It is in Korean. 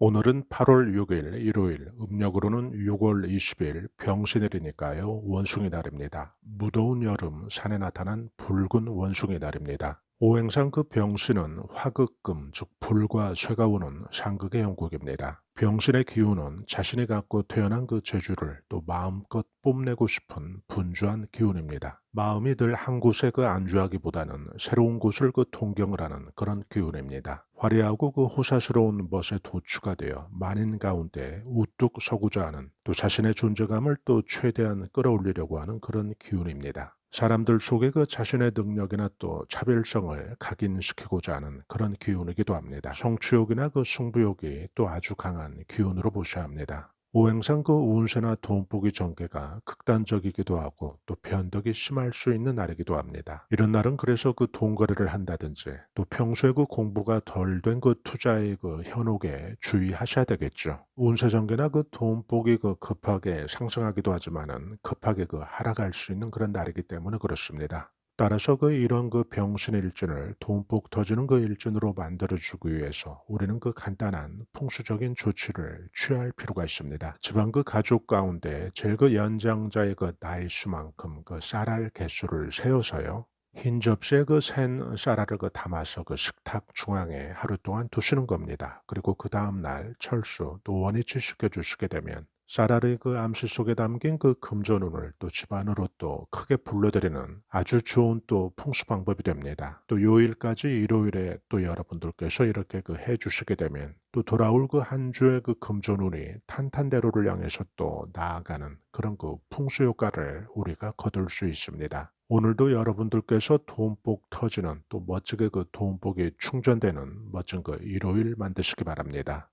오늘은 8월 6일 일요일, 음력으로는 6월 20일 병신일이니까요. 원숭이 날입니다. 무더운 여름 산에 나타난 붉은 원숭이 날입니다. 오행상 그 병신은 화극금, 즉 불과 쇠가 오는 상극의 영국입니다. 병신의 기운은 자신이 갖고 태어난 그 재주를 또 마음껏 뽐내고 싶은 분주한 기운입니다. 마음이 늘 한 곳에 그 안주하기보다는 새로운 곳을 그 통경을 하는 그런 기운입니다. 화려하고 그 호사스러운 멋에 도취가 되어 만인 가운데 우뚝 서고자 하는 또 자신의 존재감을 또 최대한 끌어올리려고 하는 그런 기운입니다. 사람들 속에 그 자신의 능력이나 또 차별성을 각인시키고자 하는 그런 기운이기도 합니다. 성취욕이나 그 승부욕이 또 아주 강한 기운으로 보셔야 합니다. 오행상 그 운세나 돈복이 전개가 극단적이기도 하고 또 변덕이 심할 수 있는 날이기도 합니다. 이런 날은 그래서 그 돈거래를 한다든지 또 평소에 그 공부가 덜 된 그 투자의 그 현혹에 주의하셔야 되겠죠. 운세 전개나 그 돈복이 그 급하게 상승하기도 하지만은 급하게 그 하락할 수 있는 그런 날이기 때문에 그렇습니다. 따라서 그 이런 그 병신 일진을 돈복 터지는 그 일진으로 만들어주기 위해서 우리는 그 간단한 풍수적인 조치를 취할 필요가 있습니다. 집안 그 가족 가운데 제일 그 연장자의 그 나이 수만큼 그 쌀알 개수를 세어서요. 흰 접시에 그센 쌀알을 그 담아서 그 식탁 중앙에 하루 동안 두시는 겁니다. 그리고 그 다음날 철수 또 원위치 시켜 주시게 되면 쌀알의 그 암시 속에 담긴 그 금전운을 또 집안으로 또 크게 불러들이는 아주 좋은 또 풍수 방법이 됩니다. 또 요일까지 일요일에 또 여러분들께서 이렇게 그 해 주시게 되면 또 돌아올 그 한 주의 그 금전운이 탄탄대로를 향해서 또 나아가는 그런 그 풍수 효과를 우리가 거둘 수 있습니다. 오늘도 여러분들께서 돈복 터지는 또 멋지게 그 돈복이 충전되는 멋진 그 일요일 만드시기 바랍니다.